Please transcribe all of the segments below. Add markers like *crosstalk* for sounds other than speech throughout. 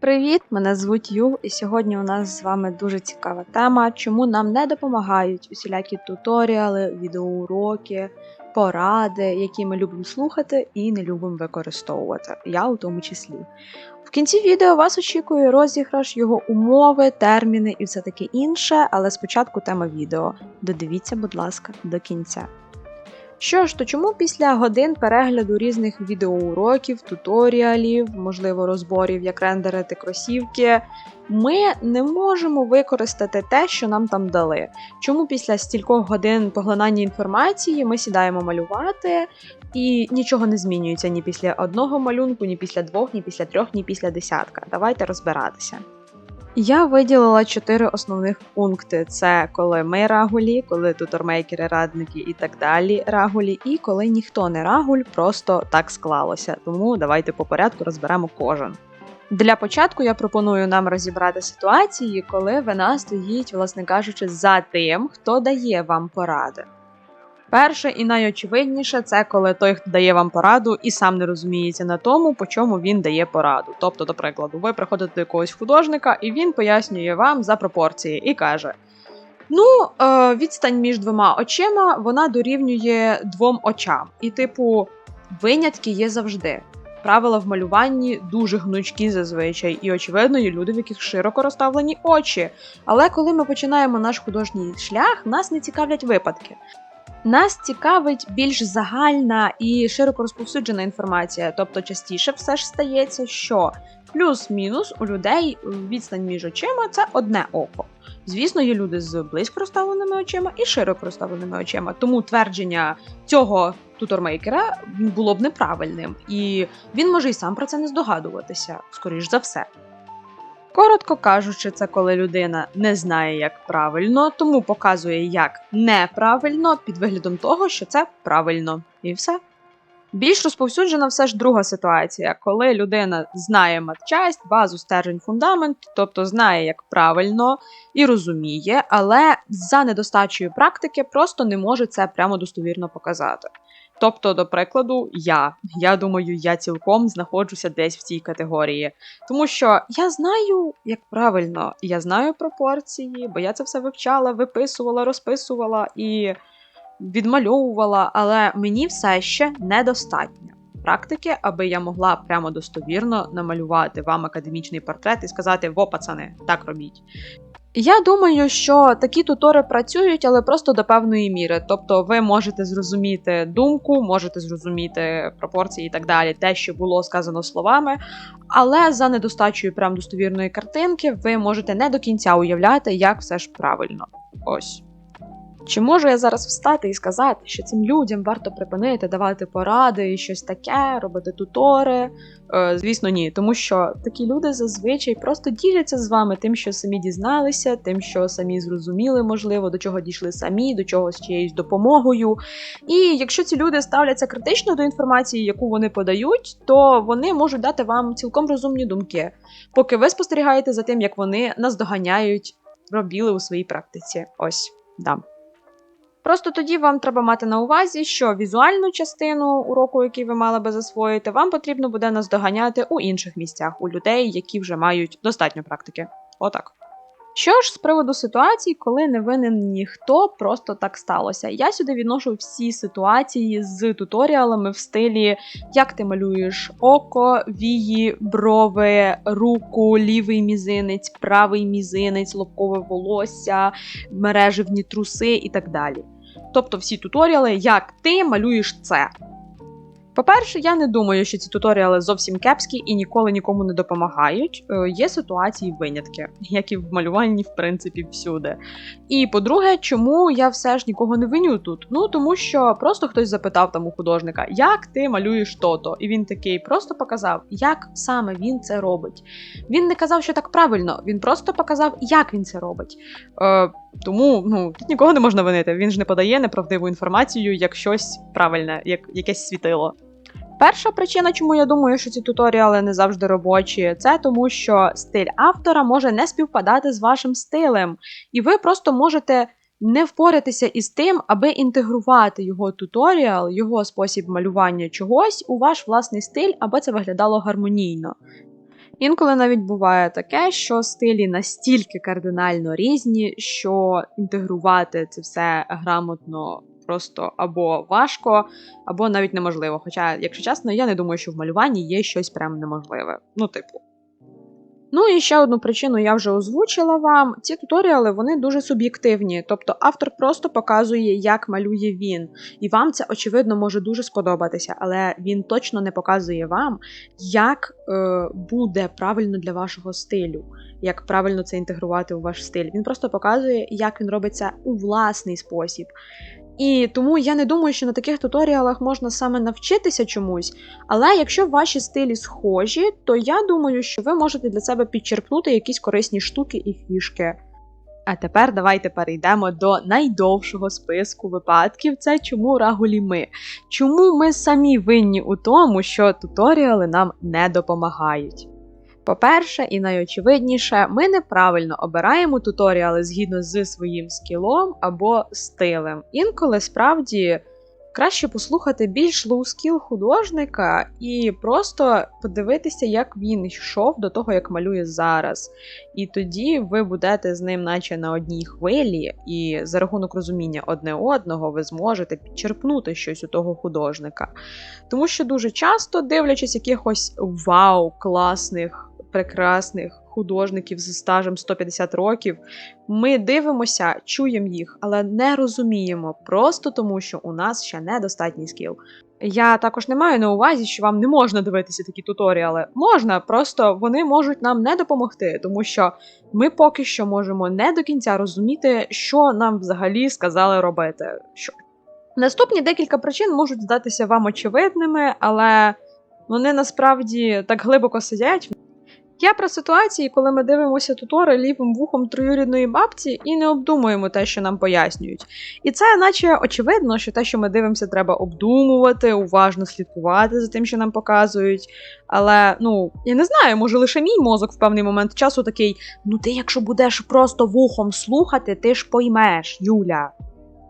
Привіт, мене звуть Юл, і сьогодні у нас з вами дуже цікава тема, чому нам не допомагають усілякі туторіали, відеоуроки, поради, які ми любимо слухати і не любимо використовувати. Я у тому числі. В кінці відео вас очікує розіграш, його умови, терміни і все таке інше, але спочатку тема відео. Додивіться, будь ласка, до кінця. Що ж, то чому після годин перегляду різних відеоуроків, туторіалів, можливо, розборів, як рендерити кросівки, ми не можемо використати те, що нам там дали? Чому після стількох годин поглинання інформації ми сідаємо малювати, і нічого не змінюється ні після одного малюнку, ні після двох, ні після трьох, ні після десятка? Давайте розбиратися. Я виділила чотири основних пункти: це коли ми рагулі, коли тутормейкери, радники і так далі рагулі, і коли ніхто не рагуль, просто так склалося. Тому давайте по порядку розберемо кожен. Для початку я пропоную нам розібрати ситуації, коли вина стоїть, власне кажучи, за тим, хто дає вам поради. Перше і найочевидніше це коли той, хто дає вам пораду, і сам не розуміється на тому, по чому він дає пораду. Тобто, до прикладу, ви приходите до якогось художника, і він пояснює вам за пропорції і каже: Ну, е, відстань між двома очима вона дорівнює двом очам. І, типу, винятки є завжди. Правила в малюванні дуже гнучкі зазвичай, і очевидно, є люди, в яких широко розставлені очі. Але коли ми починаємо наш художній шлях, нас не цікавлять випадки. Нас цікавить більш загальна і широко розповсюджена інформація, тобто частіше все ж стається, що плюс-мінус у людей відстань між очима це одне око. Звісно, є люди з близько розставленими очима і широко розставленими очима, тому твердження цього тутормейкера було б неправильним, і він може й сам про це не здогадуватися, скоріш за все. Коротко кажучи, це коли людина не знає, як правильно, тому показує, як неправильно, під виглядом того, що це правильно. І все. Більш розповсюджена все ж друга ситуація, коли людина знає матчасть, базу, стержень, фундамент, тобто знає, як правильно і розуміє, але за недостачею практики просто не може це прямо достовірно показати. Тобто, до прикладу, я. Я думаю, я цілком знаходжуся десь в цій категорії. Тому що я знаю, як правильно, я знаю пропорції, бо я це все вивчала, виписувала, розписувала і відмальовувала, але мені все ще недостатньо практики, аби я могла прямо достовірно намалювати вам академічний портрет і сказати: во, пацани, так робіть. Я думаю, що такі тутори працюють, але просто до певної міри. Тобто, ви можете зрозуміти думку, можете зрозуміти пропорції і так далі, те, що було сказано словами. Але за недостачою прям достовірної картинки, ви можете не до кінця уявляти, як все ж правильно. Ось. Чи можу я зараз встати і сказати, що цим людям варто припинити давати поради і щось таке, робити тутори? Е, звісно, ні, тому що такі люди зазвичай просто діляться з вами тим, що самі дізналися, тим, що самі зрозуміли, можливо, до чого дійшли самі, до чого з чиєюсь допомогою. І якщо ці люди ставляться критично до інформації, яку вони подають, то вони можуть дати вам цілком розумні думки, поки ви спостерігаєте за тим, як вони наздоганяють робіли у своїй практиці. Ось, да. Просто тоді вам треба мати на увазі, що візуальну частину уроку, який ви мали би засвоїти, вам потрібно буде наздоганяти у інших місцях, у людей, які вже мають достатньо практики. Отак. Що ж з приводу ситуацій, коли не винен ніхто, просто так сталося. Я сюди відношу всі ситуації з туторіалами в стилі, як ти малюєш око, вії, брови, руку, лівий мізинець, правий мізинець, лобкове волосся, мереживні труси і так далі. Тобто всі туторіали, як ти малюєш це. По-перше, я не думаю, що ці туторіали зовсім кепські і ніколи нікому не допомагають. Е, є ситуації винятки, як і в малюванні, в принципі, всюди. І по-друге, чому я все ж нікого не виню тут? Ну тому що просто хтось запитав там у художника, як ти малюєш то-то? І він такий просто показав, як саме він це робить. Він не казав, що так правильно, він просто показав, як він це робить. Е, тому ну, тут нікого не можна винити. Він ж не подає неправдиву інформацію як щось правильне, як якесь світило. Перша причина, чому я думаю, що ці туторіали не завжди робочі, це тому, що стиль автора може не співпадати з вашим стилем, і ви просто можете не впоратися із тим, аби інтегрувати його туторіал, його спосіб малювання чогось у ваш власний стиль, аби це виглядало гармонійно. Інколи навіть буває таке, що стилі настільки кардинально різні, що інтегрувати це все грамотно просто або важко, або навіть неможливо. Хоча, якщо чесно, я не думаю, що в малюванні є щось прям неможливе. Ну, типу. Ну і ще одну причину я вже озвучила вам. Ці туторіали вони дуже суб'єктивні, тобто автор просто показує, як малює він, і вам це очевидно може дуже сподобатися, але він точно не показує вам, як е, буде правильно для вашого стилю, як правильно це інтегрувати у ваш стиль. Він просто показує, як він робить це у власний спосіб. І тому я не думаю, що на таких туторіалах можна саме навчитися чомусь. Але якщо ваші стилі схожі, то я думаю, що ви можете для себе підчерпнути якісь корисні штуки і фішки. А тепер давайте перейдемо до найдовшого списку випадків: це чому рагулі ми. Чому ми самі винні у тому, що туторіали нам не допомагають. По-перше, і найочевидніше, ми неправильно обираємо туторіали згідно з своїм скілом або стилем. Інколи справді краще послухати більш лоу-скіл художника і просто подивитися, як він йшов до того, як малює зараз. І тоді ви будете з ним, наче на одній хвилі, і за рахунок розуміння одне одного, ви зможете підчерпнути щось у того художника. Тому що дуже часто, дивлячись якихось вау, класних прекрасних художників з стажем 150 років. Ми дивимося, чуємо їх, але не розуміємо просто тому, що у нас ще недостатній скіл. Я також не маю на увазі, що вам не можна дивитися такі туторіали. Можна, просто вони можуть нам не допомогти, тому що ми поки що можемо не до кінця розуміти, що нам взагалі сказали робити. Що. Наступні декілька причин можуть здатися вам очевидними, але вони насправді так глибоко сидять. Я про ситуації, коли ми дивимося тутори лівим вухом троюрідної бабці і не обдумуємо те, що нам пояснюють. І це, наче очевидно, що те, що ми дивимося, треба обдумувати, уважно слідкувати за тим, що нам показують. Але ну я не знаю, може лише мій мозок в певний момент часу такий: ну ти, якщо будеш просто вухом слухати, ти ж поймеш, Юля.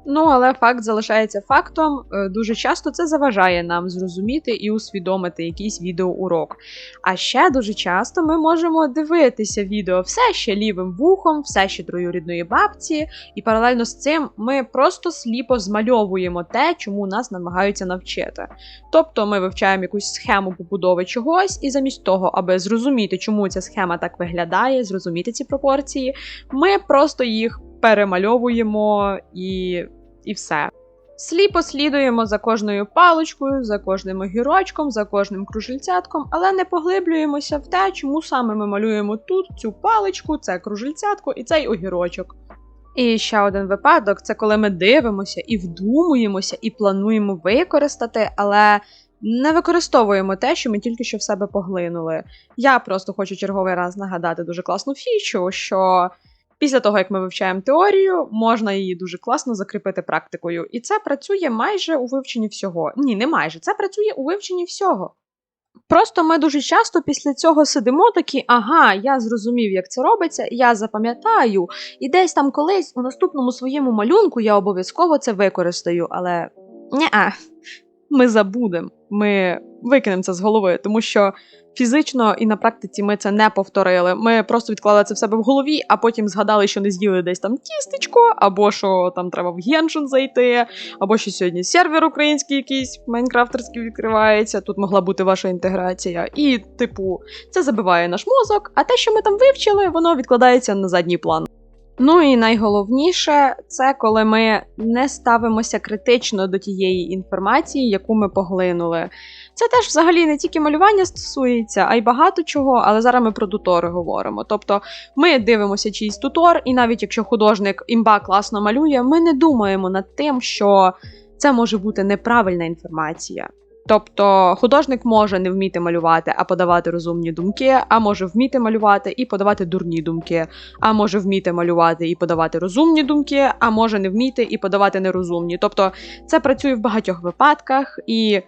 Ну, але факт залишається фактом. Е, дуже часто це заважає нам зрозуміти і усвідомити якийсь відеоурок. А ще дуже часто ми можемо дивитися відео все ще лівим вухом, все ще троюрідної бабці, і паралельно з цим ми просто сліпо змальовуємо те, чому нас намагаються навчити. Тобто ми вивчаємо якусь схему побудови чогось, і замість того, аби зрозуміти, чому ця схема так виглядає, зрозуміти ці пропорції, ми просто їх перемальовуємо і і все. Сліпо слідуємо за кожною паличкою, за кожним огірочком, за кожним кружельцятком, але не поглиблюємося в те, чому саме ми малюємо тут цю паличку, це кружельцятко і цей огірочок. І ще один випадок це коли ми дивимося і вдумуємося, і плануємо використати, але не використовуємо те, що ми тільки що в себе поглинули. Я просто хочу черговий раз нагадати дуже класну фічу, що Після того, як ми вивчаємо теорію, можна її дуже класно закріпити практикою. І це працює майже у вивченні всього. Ні, не майже, це працює у вивченні всього. Просто ми дуже часто після цього сидимо такі, ага, я зрозумів, як це робиться, я запам'ятаю, і десь там колись у наступному своєму малюнку я обов'язково це використаю, але ні, ми забудемо, ми викинемо це з голови, тому що фізично і на практиці ми це не повторили. Ми просто відклали це в себе в голові, а потім згадали, що не з'їли десь там тістечко, або що там треба в Геншин зайти, або що сьогодні сервер український якийсь майнкрафтерський відкривається. Тут могла бути ваша інтеграція. І, типу, це забиває наш мозок, а те, що ми там вивчили, воно відкладається на задній план. Ну і найголовніше це коли ми не ставимося критично до тієї інформації, яку ми поглинули. Це теж взагалі не тільки малювання стосується, а й багато чого, але зараз ми про тутори говоримо. Тобто ми дивимося чийсь тутор, і навіть якщо художник імба класно малює, ми не думаємо над тим, що це може бути неправильна інформація. Тобто художник може не вміти малювати, а подавати розумні думки, а може вміти малювати і подавати дурні думки, а може вміти малювати і подавати розумні думки, а може не вміти і подавати нерозумні. Тобто це працює в багатьох випадках, і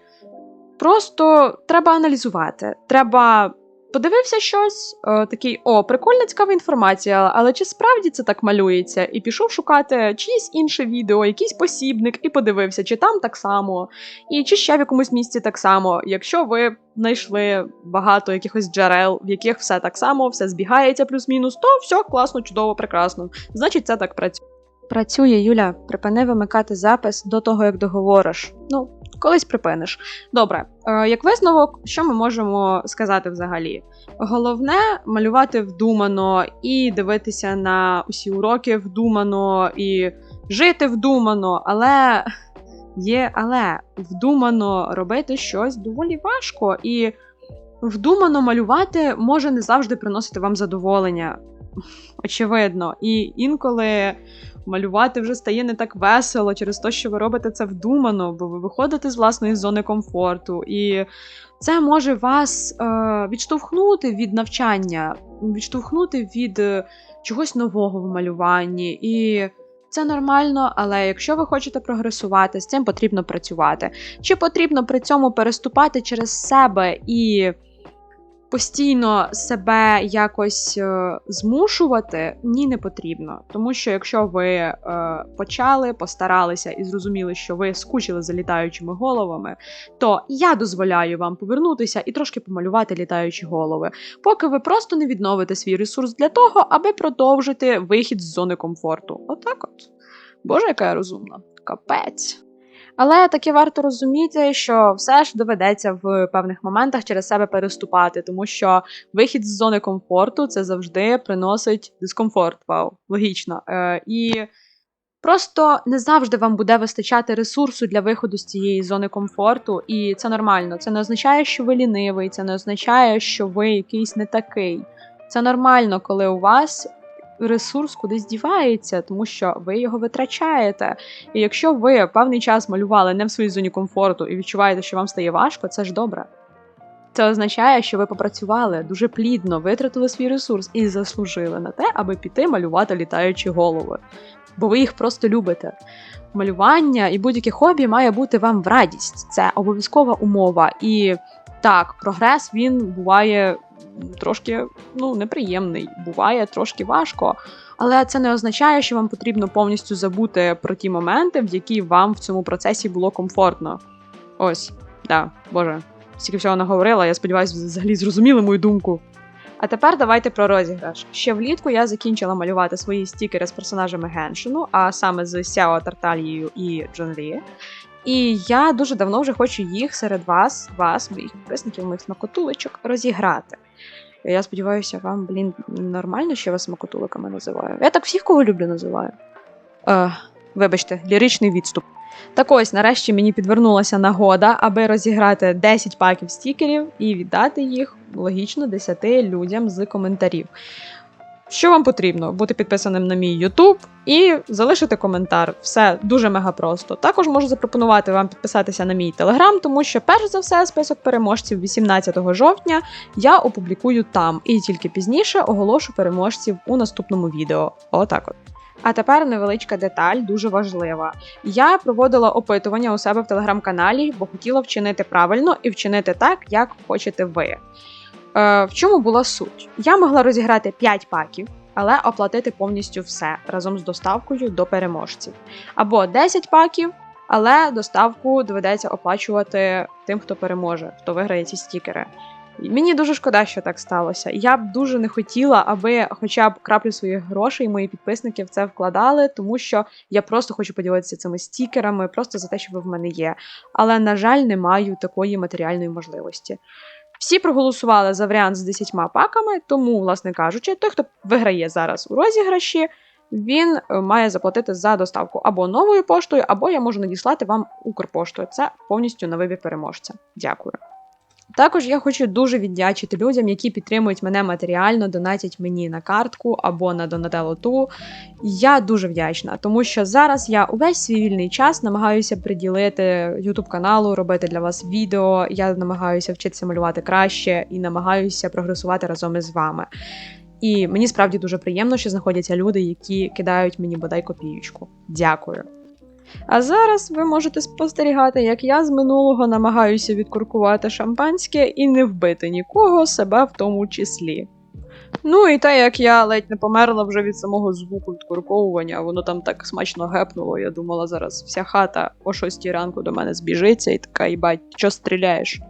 просто треба аналізувати. Треба Подивився щось, е, такий о, прикольна цікава інформація, але чи справді це так малюється? І пішов шукати чиєсь інше відео, якийсь посібник, і подивився, чи там так само, і чи ще в якомусь місці так само. Якщо ви знайшли багато якихось джерел, в яких все так само, все збігається плюс-мінус, то все класно, чудово, прекрасно. Значить, це так працює. Працює, Юля, припини вимикати запис до того, як договориш. Ну, колись припиниш. Добре, е, як висновок, що ми можемо сказати взагалі? Головне малювати вдумано і дивитися на усі уроки вдумано, і жити вдумано, але *laughs* є, але вдумано робити щось доволі важко, і вдумано малювати може не завжди приносити вам задоволення. *laughs* Очевидно, і інколи малювати вже стає не так весело через те, що ви робите це вдумано, бо ви виходите з власної зони комфорту, і це може вас е, відштовхнути від навчання, відштовхнути від е, чогось нового в малюванні. І це нормально, але якщо ви хочете прогресувати, з цим потрібно працювати. Чи потрібно при цьому переступати через себе і постійно себе якось е, змушувати ні, не потрібно. Тому що якщо ви е, почали, постаралися і зрозуміли, що ви скучили за літаючими головами, то я дозволяю вам повернутися і трошки помалювати літаючі голови, поки ви просто не відновите свій ресурс для того, аби продовжити вихід з зони комфорту. Отак от. Боже, яка я розумна. Капець. Але таки варто розуміти, що все ж доведеться в певних моментах через себе переступати, тому що вихід з зони комфорту це завжди приносить дискомфорт. Вау, логічно. Е, І просто не завжди вам буде вистачати ресурсу для виходу з цієї зони комфорту, і це нормально. Це не означає, що ви лінивий, це не означає, що ви якийсь не такий. Це нормально, коли у вас ресурс кудись дівається, тому що ви його витрачаєте. І якщо ви певний час малювали не в своїй зоні комфорту і відчуваєте, що вам стає важко, це ж добре. Це означає, що ви попрацювали дуже плідно, витратили свій ресурс і заслужили на те, аби піти малювати літаючі голови. Бо ви їх просто любите. Малювання і будь-яке хобі має бути вам в радість. Це обов'язкова умова. І так, прогрес він буває трошки ну, неприємний, буває трошки важко. Але це не означає, що вам потрібно повністю забути про ті моменти, в які вам в цьому процесі було комфортно. Ось, да, боже, стільки всього наговорила, я сподіваюся, взагалі зрозуміли мою думку. А тепер давайте про розіграш. Ще влітку я закінчила малювати свої стікери з персонажами Геншину, а саме з Сяо Тарталією і Джон Лі. І я дуже давно вже хочу їх серед вас, вас, моїх підписників, моїх смакотулечок, розіграти. Я сподіваюся, вам, блін, нормально, що я вас смакотуликами називаю. Я так всіх, кого люблю, називаю. Е, Вибачте, ліричний відступ. Так ось, нарешті мені підвернулася нагода, аби розіграти 10 паків стікерів і віддати їх логічно 10 людям з коментарів. Що вам потрібно? Бути підписаним на мій YouTube і залишити коментар. Все дуже мега просто. Також можу запропонувати вам підписатися на мій телеграм, тому що, перш за все, список переможців 18 жовтня я опублікую там і тільки пізніше оголошу переможців у наступному відео. Отак от. А тепер невеличка деталь, дуже важлива. Я проводила опитування у себе в телеграм-каналі, бо хотіла вчинити правильно і вчинити так, як хочете ви. Е, в чому була суть? Я могла розіграти 5 паків, але оплатити повністю все разом з доставкою до переможців. Або 10 паків, але доставку доведеться оплачувати тим, хто переможе, хто виграє ці стікери. Мені дуже шкода, що так сталося. Я б дуже не хотіла, аби хоча б краплю своїх грошей мої підписники в це вкладали, тому що я просто хочу поділитися цими стікерами, просто за те, що ви в мене є. Але, на жаль, не маю такої матеріальної можливості. Всі проголосували за варіант з 10 паками, тому, власне кажучи, той, хто виграє зараз у розіграші, він е, має заплатити за доставку або новою поштою, або я можу надіслати вам Укрпоштою. Це повністю на вибір переможця. Дякую. Також я хочу дуже віддячити людям, які підтримують мене матеріально, донатять мені на картку або на Донателло Я дуже вдячна, тому що зараз я увесь свій вільний час намагаюся приділити YouTube каналу, робити для вас відео. Я намагаюся вчитися малювати краще і намагаюся прогресувати разом із вами. І мені справді дуже приємно, що знаходяться люди, які кидають мені бодай копіючку. Дякую. А зараз ви можете спостерігати, як я з минулого намагаюся відкуркувати шампанське і не вбити нікого, себе в тому числі. Ну і те, як я ледь не померла вже від самого звуку відкурковування, воно там так смачно гепнуло. Я думала, зараз вся хата о 6 ранку до мене збіжиться і така, їбать, що стріляєш?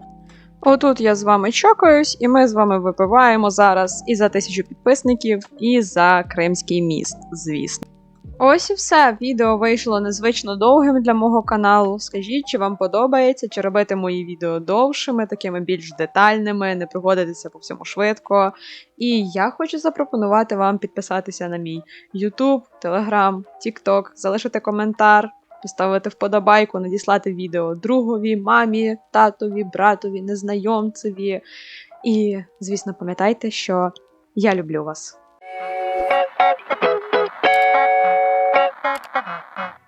Отут я з вами чокаюсь, і ми з вами випиваємо зараз і за тисячу підписників, і за Кримський міст, звісно. Ось і все. Відео вийшло незвично довгим для мого каналу. Скажіть, чи вам подобається, чи робити мої відео довшими, такими більш детальними, не проходитися по всьому швидко. І я хочу запропонувати вам підписатися на мій YouTube, Telegram, TikTok, залишити коментар, поставити вподобайку, надіслати відео другові, мамі, татові, братові, незнайомцеві. І, звісно, пам'ятайте, що я люблю вас. Thank you.